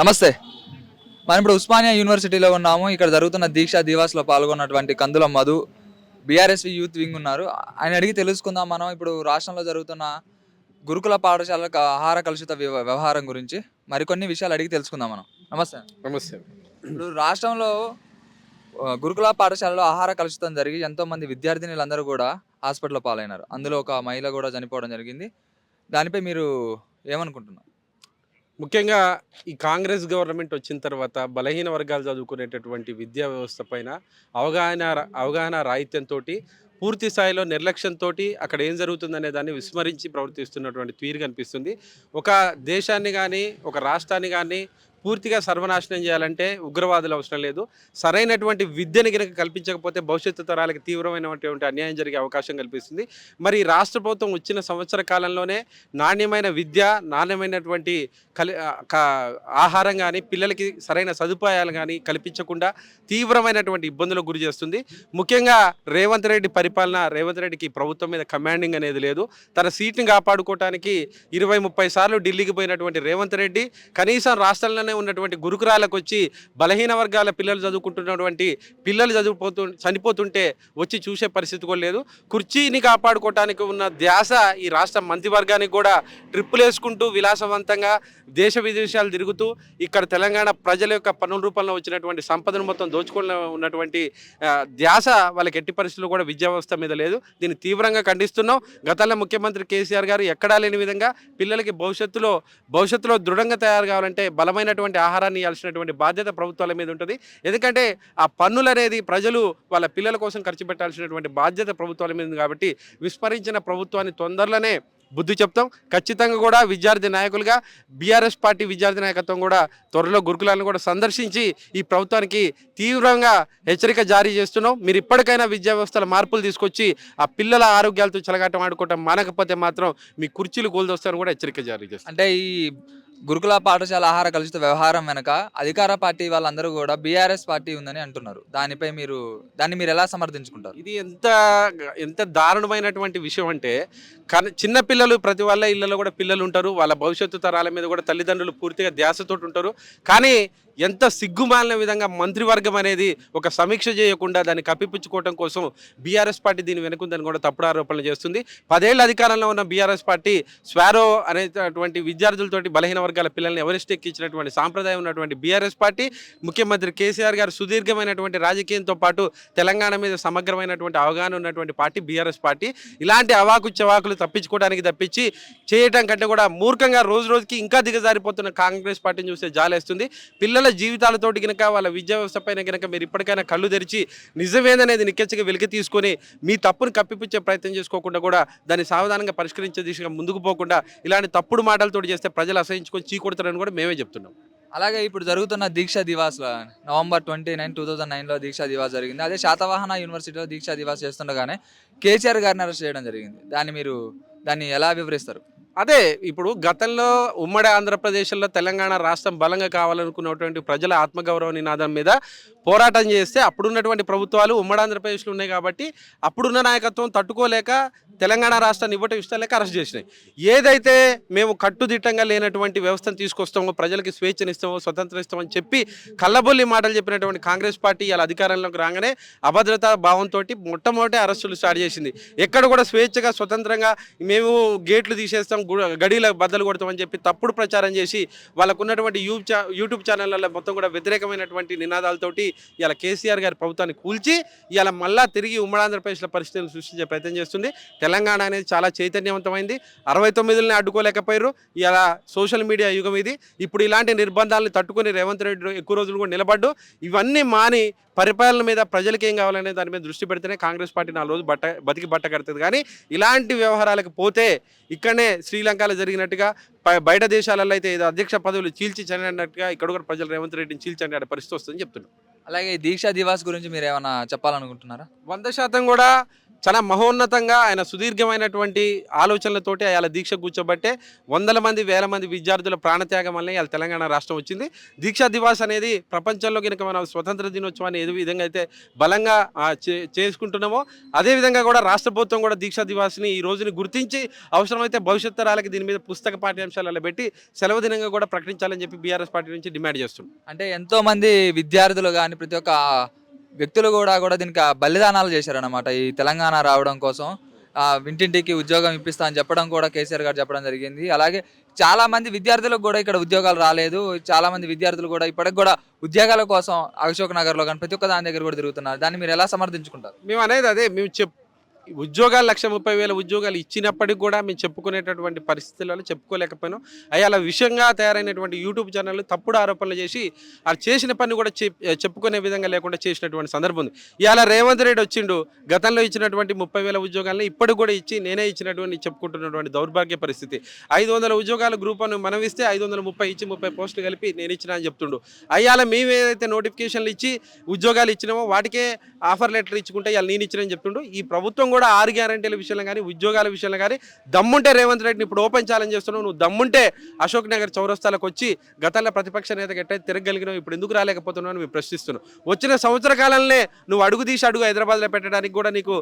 నమస్తే. మనం ఇప్పుడు ఉస్మానియా యూనివర్సిటీలో ఉన్నాము. ఇక్కడ జరుగుతున్న దీక్షా దివాస్లో పాల్గొన్నటువంటి Kandula Madhu BRSV youth wing ఉన్నారు. ఆయన అడిగి తెలుసుకుందాం మనం. ఇప్పుడు రాష్ట్రంలో జరుగుతున్న గురుకుల పాఠశాలకు ఆహార కలుషిత వ్యవ- వ్యవహారం గురించి మరికొన్ని విషయాలు అడిగి తెలుసుకుందాం మనం. నమస్తే. నమస్తే. ఇప్పుడు రాష్ట్రంలో గురుకుల పాఠశాలలో ఆహార కలుషితం జరిగి ఎంతో మంది విద్యార్థినులందరూ కూడా హాస్పిటల్లో పాలైనారు. అందులో ఒక మహిళ కూడా చనిపోవడం జరిగింది. దానిపై మీరు ఏమనుకుంటున్నారు? ముఖ్యంగా ఈ కాంగ్రెస్ గవర్నమెంట్ వచ్చిన తర్వాత బలహీన వర్గాలు చదువుకునేటటువంటి విద్యా వ్యవస్థ పైన అవగాహన అవగాహన రాహిత్యంతో పూర్తి స్థాయిలో నిర్లక్ష్యంతో అక్కడ ఏం జరుగుతుందనే దాన్ని విస్మరించి ప్రవర్తిస్తున్నటువంటి తీరు కనిపిస్తుంది. ఒక దేశాన్ని కానీ ఒక రాష్ట్రాన్ని కానీ పూర్తిగా సర్వనాశనం చేయాలంటే ఉగ్రవాదులు అవసరం లేదు. సరైనటువంటి విద్యను కనుక కల్పించకపోతే భవిష్యత్తు తరాలకు తీవ్రమైనటువంటి అన్యాయం జరిగే అవకాశం కల్పిస్తుంది. మరి రాష్ట్ర ప్రభుత్వం వచ్చిన సంవత్సర కాలంలోనే నాణ్యమైన విద్య నాణ్యమైనటువంటి కలి ఆహారం కానీ పిల్లలకి సరైన సదుపాయాలు కానీ కల్పించకుండా తీవ్రమైనటువంటి ఇబ్బందులకు గురి చేస్తుంది. ముఖ్యంగా రేవంత్ రెడ్డి పరిపాలన రేవంత్ రెడ్డికి ప్రభుత్వం మీద కమాండింగ్ అనేది లేదు. తన సీట్ని కాపాడుకోవడానికి ఇరవై ముప్పై సార్లు ఢిల్లీకి పోయినటువంటి రేవంత్ రెడ్డి కనీసం రాష్ట్రంలోనే ఉన్నటువంటి గురుకురాలకు వచ్చి బలహీన వర్గాల పిల్లలు చదువుకుంటున్నటువంటి పిల్లలు చదువుపోతు చనిపోతుంటే వచ్చి చూసే పరిస్థితి కూడా లేదు. కుర్చీని కాపాడుకోవటానికి ఉన్న ధ్యాస ఈ రాష్ట్ర మంత్రివర్గానికి కూడా ట్రిప్పులు వేసుకుంటూ విలాసవంతంగా దేశ విదేశాలు తిరుగుతూ ఇక్కడ తెలంగాణ ప్రజల యొక్క పనుల రూపంలో వచ్చినటువంటి సంపదను మొత్తం దోచుకుని ఉన్నటువంటి ధ్యాస వాళ్ళకి ఎట్టి పరిస్థితులు కూడా విద్యా వ్యవస్థ మీద లేదు. దీన్ని తీవ్రంగా ఖండిస్తున్నాం. గతంలో ముఖ్యమంత్రి కేసీఆర్ గారు ఎక్కడా లేని విధంగా పిల్లలకి భవిష్యత్తులో భవిష్యత్తులో దృఢంగా తయారు కావాలంటే బలమైనటువంటి ఆహారాన్ని ఇవ్వాల్సినటువంటి బాధ్యత ప్రభుత్వాల మీద ఉంటుంది. ఎందుకంటే ఆ పన్నులు అనేది ప్రజలు వాళ్ళ పిల్లల కోసం ఖర్చు పెట్టాల్సినటువంటి బాధ్యత ప్రభుత్వాల మీద ఉంది కాబట్టి విస్మరించిన ప్రభుత్వాన్ని తొందరలోనే బుద్ధి చెప్తాం. ఖచ్చితంగా కూడా విద్యార్థి నాయకులుగా బీఆర్ఎస్ పార్టీ విద్యార్థి నాయకత్వం కూడా త్వరలో గురుకులాలను కూడా సందర్శించి ఈ ప్రభుత్వానికి తీవ్రంగా హెచ్చరిక జారీ చేస్తున్నాం. మీరు ఇప్పటికైనా విద్యా వ్యవస్థల మార్పులు తీసుకొచ్చి ఆ పిల్లల ఆరోగ్యాలతో చెలగాటం ఆడుకోవటం మానకపోతే మాత్రం మీ కుర్చీలు కూలదొస్తారని కూడా హెచ్చరిక జారీ చేస్తాం అంటే ఈ గురుకుల పాఠశాల ఆహార కలుషిత వ్యవహారం వెనక అధికార పార్టీ వాళ్ళందరూ కూడా బీఆర్ఎస్ పార్టీ ఉందని అంటున్నారు. దానిపై మీరు దాన్ని మీరు ఎలా సమర్థించుకుంటారు? ఇది ఎంత ఎంత దారుణమైనటువంటి విషయం అంటే కానీ చిన్న పిల్లలు ప్రతి వాళ్ళ ఇళ్ళలో కూడా పిల్లలు ఉంటారు. వాళ్ళ భవిష్యత్తు తరాల మీద కూడా తల్లిదండ్రులు పూర్తిగా ధ్యాసతోటి ఉంటారు. కానీ ఎంత సిగ్గుమాలిన విధంగా మంత్రివర్గం అనేది ఒక సమీక్ష చేయకుండా దాన్ని కప్పిపుచ్చుకోవడం కోసం బీఆర్ఎస్ పార్టీ దీని వెనుకుందని కూడా తప్పుడు ఆరోపణలు చేస్తుంది. పదేళ్ళ అధికారంలో ఉన్న బీఆర్ఎస్ పార్టీ స్వారో అనేటటువంటి విద్యార్థులతోటి బలహీన వర్గాల పిల్లల్ని ఎవరెస్ట్ ఎక్కించినటువంటి సాంప్రదాయం ఉన్నటువంటి బీఆర్ఎస్ పార్టీ ముఖ్యమంత్రి కేసీఆర్ గారు సుదీర్ఘమైనటువంటి రాజకీయంతో పాటు తెలంగాణ మీద సమగ్రమైనటువంటి అవగాహన ఉన్నటువంటి పార్టీ బీఆర్ఎస్ పార్టీ. ఇలాంటి అవాకు చవాకులు తప్పించుకోవడానికి తప్పించి చేయటం కంటే కూడా మూర్ఖంగా రోజు రోజుకి ఇంకా దిగజారిపోతున్న కాంగ్రెస్ పార్టీని చూస్తే జాలేస్తుంది. పిల్లల జీవితాలతోటి గనక వాళ్ళ విద్యా వ్యవస్థ పైన కనుక మీరు ఇప్పటికైనా కళ్ళు తెరిచి నిజమేదనేది నిక్కచ్చిగా వెలికి తీసుకొని మీ తప్పును కప్పిపుచ్చే ప్రయత్నం చేసుకోకుండా కూడా దాన్ని సావధానంగా పరిష్కరించే దిశగా ముందుకు పోకుండా ఇలాంటి తప్పుడు మాటలతోటి చేస్తే ప్రజలు అసహించుకొని చీకొడతారని కూడా మేమే చెప్తున్నాం. అలాగే ఇప్పుడు జరుగుతున్న Deeksha Diwas November twenty nine two thousand నైన్లో దీక్షా దివాస్ జరిగింది. అదే శాతవాహన యూనివర్సిటీలో దీక్షా దివాస్ చేస్తుండగానే కేసీఆర్ గారిని అరెస్ట్ చేయడం జరిగింది. దాన్ని మీరు దాన్ని ఎలా వివరిస్తారు? అదే ఇప్పుడు గతంలో ఉమ్మడి ఆంధ్రప్రదేశ్లో తెలంగాణ రాష్ట్రం బలంగా కావాలనుకున్నటువంటి ప్రజల ఆత్మగౌరవ నినాదం మీద పోరాటం చేస్తే అప్పుడున్నటువంటి ప్రభుత్వాలు ఉమ్మడి ఆంధ్రప్రదేశ్లో ఉన్నాయి కాబట్టి అప్పుడున్న నాయకత్వం తట్టుకోలేక తెలంగాణ రాష్ట్రాన్ని ఇవ్వటం ఇష్టం లేక అరెస్ట్ చేసినాయి. ఏదైతే మేము కట్టుదిట్టంగా లేనటువంటి వ్యవస్థను తీసుకొస్తామో ప్రజలకి స్వేచ్ఛనిస్తామో స్వతంత్రం ఇస్తామని చెప్పి కళ్ళబొల్లి మాటలు చెప్పినటువంటి కాంగ్రెస్ పార్టీ ఇలా అధికారంలోకి రాగానే అభద్రతా భావంతో మొట్టమొదటి అరెస్టులు స్టార్ట్ చేసింది. ఎక్కడ కూడా స్వేచ్ఛగా స్వతంత్రంగా మేము గేట్లు తీసేస్తాం గడిల బద్దలు కొడతామని చెప్పి తప్పుడు ప్రచారం చేసి వాళ్ళకు ఉన్నటువంటి యూట్యూబ్ యూట్యూబ్ ఛానళ్ళలో మొత్తం కూడా వ్యతిరేకమైనటువంటి నినాదాలతోటి ఇలా కేసీఆర్ గారి ప్రభుత్వాన్ని కూల్చి ఇలా మళ్ళా తిరిగి ఉమ్మడి ఆంధ్రప్రదేశ్లో పరిస్థితులను సృష్టించే ప్రయత్నం చేస్తుంది. తెలంగాణ అనేది చాలా చైతన్యవంతమైంది. అరవై తొమ్మిదిని అడ్డుకోలేకపోయారు ఇలా సోషల్ మీడియా యుగం ఇది. ఇప్పుడు ఇలాంటి నిర్బంధాలను తట్టుకుని రేవంత్ రెడ్డి ఎక్కువ రోజులు కూడా నిలబడ్డు. ఇవన్నీ మాని పరిపాలన మీద ప్రజలకి ఏం కావాలనే దాని మీద దృష్టి పెడితేనే కాంగ్రెస్ పార్టీ నాలుగు రోజు బట్ట బతికి బట్ట కడుతుంది. కానీ ఇలాంటి వ్యవహారాలకు పోతే ఇక్కడనే శ్రీలంకలో జరిగినట్టుగా బయట దేశాలలో అయితే ఏదో అధ్యక్ష పదవులు చీల్చి చనినట్టుగా ఇక్కడ కూడా ప్రజలు రేవంత్ రెడ్డిని చీల్చండి అనే పరిస్థితి వస్తుందని చెప్తున్నారు అలాగే ఈ దీక్షా దివాస్ గురించి మీరు ఏమైనా చెప్పాలనుకుంటున్నారా? వంద శాతం కూడా చాలా మహోన్నతంగా ఆయన సుదీర్ఘమైనటువంటి ఆలోచనలతోటి ఆయన దీక్ష కూర్చోబట్టే వందల మంది వేల మంది విద్యార్థుల ప్రాణత్యాగం వల్లే ఇవాళ తెలంగాణ రాష్ట్రం వచ్చింది. దీక్షా దివాస్ అనేది ప్రపంచంలో కనుక మనం స్వతంత్ర దినోత్సవాన్ని ఏ విధంగా అయితే బలంగా చేసుకుంటున్నామో అదే విధంగా కూడా రాష్ట్ర ప్రభుత్వం కూడా దీక్షా దివాస్ని ఈ రోజుని గుర్తించి అవసరమైతే భవిష్యత్ తరాలకి దీని మీద పుస్తక పాఠ్యాంశాలలో పెట్టి సెలవు దినంగా కూడా ప్రకటించాలని చెప్పి బీఆర్ఎస్ పార్టీ నుంచి డిమాండ్ చేస్తుంది అంటే ఎంతో మంది విద్యార్థులు కానీ ప్రతి ఒక్క వ్యక్తులు కూడా కూడా దీనికి బలిదానాలు చేశారనమాట ఈ తెలంగాణ రావడం కోసం ఇంటింటికి ఉద్యోగం ఇప్పిస్తా అని చెప్పడం కూడా కేసీఆర్ గారు చెప్పడం జరిగింది. అలాగే చాలా మంది విద్యార్థులకు కూడా ఇక్కడ ఉద్యోగాలు రాలేదు. చాలా మంది విద్యార్థులు కూడా ఇప్పటికి కూడా ఉద్యోగాల కోసం అశోక్ నగర్లో కానీ ప్రతి ఒక్క దాని దగ్గర కూడా తిరుగుతున్నారు. దాన్ని మీరు ఎలా సమర్థించుకుంటారు? మేము అనేది అదే మేము చెప్ ఉద్యోగాలు లక్ష ముప్పై వేల ఉద్యోగాలు ఇచ్చినప్పటికి కూడా మేము చెప్పుకునేటటువంటి పరిస్థితులలో చెప్పుకోలేకపోయినాం. అయ్యి అలా విషయంగా తయారైనటువంటి యూట్యూబ్ ఛానళ్ళు తప్పుడు ఆరోపణలు చేసి ఆ చేసిన పని కూడా చెప్- చెప్పుకునే విధంగా లేకుండా చేసినటువంటి సందర్భం ఉంది. ఇవాళ రేవంత్ రెడ్డి వచ్చిండు గతంలో ఇచ్చినటువంటి ముప్పై వేల ఉద్యోగాలను ఇప్పటికి కూడా ఇచ్చి నేనే ఇచ్చినటువంటి చెప్పుకుంటున్నటువంటి దౌర్భాగ్య పరిస్థితి. ఐదు వందల ఉద్యోగాల గ్రూప్ అని మనం ఇస్తే ఐదు వందల ముప్పై ఇచ్చి ముప్పై పోస్టులు కలిపి నేను ఇచ్చిన అని చెప్తుండు. అయ్యాల మేము ఏదైతే నోటిఫికేషన్లు ఇచ్చి ఉద్యోగాలు ఇచ్చినామో వాటికే ఆఫర్ లెటర్ ఇచ్చుకుంటే ఇవాళ నేను ఇచ్చినని చెప్తుండు. ఈ ప్రభుత్వం కూడా ఆరు గ్యారంటీల విషయంలో కానీ ఉద్యోగాల విషయంలో కానీ దమ్ముంటే రేవంత్ రెడ్డిని ఇప్పుడు ఓపెన్ ఛాలెంజ్ చేస్తున్నావు. నువ్వు దమ్ముంటే అశోక్ నగర్ చౌరస్తాలకు వచ్చి గతంలో ప్రతిపక్ష నేత ఎట్టయితే తిరగలిగినావు ఇప్పుడు ఎందుకు రాలేకపోతున్నావు అని మేము ప్రశ్నిస్తున్నాం. వచ్చిన సంవత్సర కాలంలోనే నువ్వు అడుగు తీసి అడుగు హైదరాబాద్లో పెట్టడానికి కూడా నీకు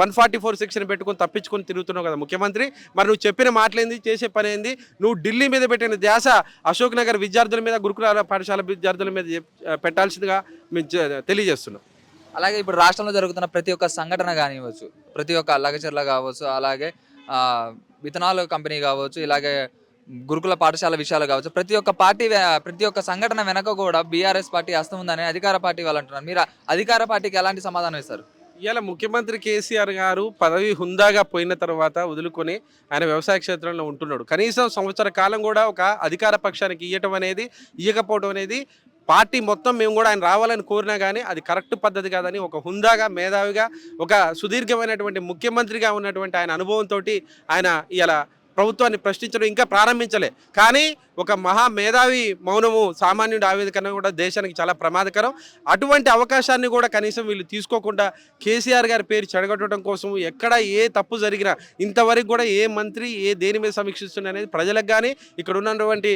వన్ ఫార్టీ ఫోర్ సెక్షన్ పెట్టుకొని తప్పించుకొని తిరుగుతున్నావు కదా ముఖ్యమంత్రి. మరి నువ్వు చెప్పిన మాటలేంది చేసే పని ఏంది? నువ్వు ఢిల్లీ మీద పెట్టిన ధ్యాస అశోక్ నగర్ విద్యార్థుల మీద గురుకుల పాఠశాల విద్యార్థుల మీద పెట్టాల్సిందిగా మేము తెలియజేస్తున్నాం. అలాగే ఇప్పుడు రాష్ట్రంలో జరుగుతున్న ప్రతి ఒక్క సంఘటన కానివ్వచ్చు ప్రతి ఒక్క అల్లగచర్ల కావచ్చు అలాగే విత్తనాలు కంపెనీ కావచ్చు ఇలాగే గురుకుల పాఠశాల విషయాలు కావచ్చు ప్రతి ఒక్క పార్టీ ప్రతి ఒక్క సంఘటన వెనక కూడా బీఆర్ఎస్ పార్టీ హస్తం ఉందని అధికార పార్టీ వాళ్ళు అంటున్నారు. మీరు అధికార పార్టీకి ఎలాంటి సమాధానం ఇస్తారు? ఇవాళ ముఖ్యమంత్రి కేసీఆర్ గారు పదవి హుందాగా పోయిన తర్వాత వదులుకొని ఆయన వ్యవసాయ క్షేత్రంలో ఉంటున్నాడు. కనీసం సంవత్సర కాలం కూడా ఒక అధికార పక్షానికి ఇవ్వటం అనేది ఇవ్వకపోవడం అనేది పార్టీ మొత్తం మేము కూడా ఆయన రావాలని కోరినా కానీ అది కరెక్ట్ పద్ధతి కాదని ఒక హుందాగా మేధావిగా ఒక సుదీర్ఘమైనటువంటి ముఖ్యమంత్రిగా ఉన్నటువంటి ఆయన అనుభవంతో ఆయన ఇలా ప్రభుత్వాన్ని ప్రశ్నించడం ఇంకా ప్రారంభించలే. కానీ ఒక మహా మేధావి మౌనము సామాన్యుడి ఆవేదకన కూడా దేశానికి చాలా ప్రమాదకరం. అటువంటి అవకాశాన్ని కూడా కనీసం వీళ్ళు తీసుకోకుండా కేసీఆర్ గారి పేరు చెడగొట్టడం కోసం ఎక్కడ ఏ తప్పు జరిగినా ఇంతవరకు కూడా ఏ మంత్రి ఏ దేని మీద సమీక్షిస్తున్న అనేది ప్రజలకు కానీ ఇక్కడ ఉన్నటువంటి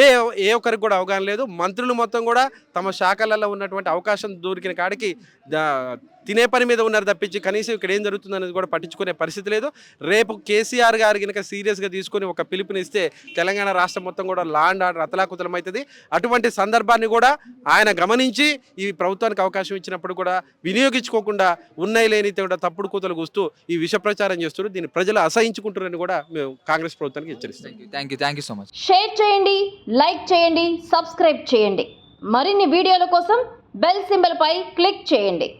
ఏ ఏ ఒక్కరికి కూడా అవగాహన లేదు. మంత్రులు మొత్తం కూడా తమ శాఖలలో ఉన్నటువంటి అవకాశం దొరికిన కాడికి దా- తినే పని మీద ఉన్నారు తప్పించి కనీసం ఇక్కడ ఏం జరుగుతుంది అనేది కూడా పట్టించుకునే పరిస్థితి లేదు. రేపు కేసీఆర్ గారు కనుక సీరియస్గా తీసుకొని ఒక పిలుపునిస్తే తెలంగాణ రాష్ట్రం మొత్తం కూడా లా అండ్ ఆర్డర్ అతలాకుతలం అవుతుంది అటువంటి సందర్భాన్ని కూడా ఆయన గమనించి ఈ ప్రభుత్వానికి అవకాశం ఇచ్చినప్పుడు కూడా వినియోగించుకోకుండా ఉన్నాయి లేని కూడా తప్పుడు కూతలు కూస్తూ ఈ విష ప్రచారం చేస్తున్నారు. దీన్ని ప్రజలు అసహించుకుంటారని కూడా మేము కాంగ్రెస్ ప్రభుత్వానికి హెచ్చరిస్తాం thank you thank you thank you so much share చేయండి లైక్ చేయండి సబ్స్క్రైబ్ చేయండి. మరిన్ని వీడియోల కోసం బెల్ సింబల్ పై క్లిక్ చేయండి.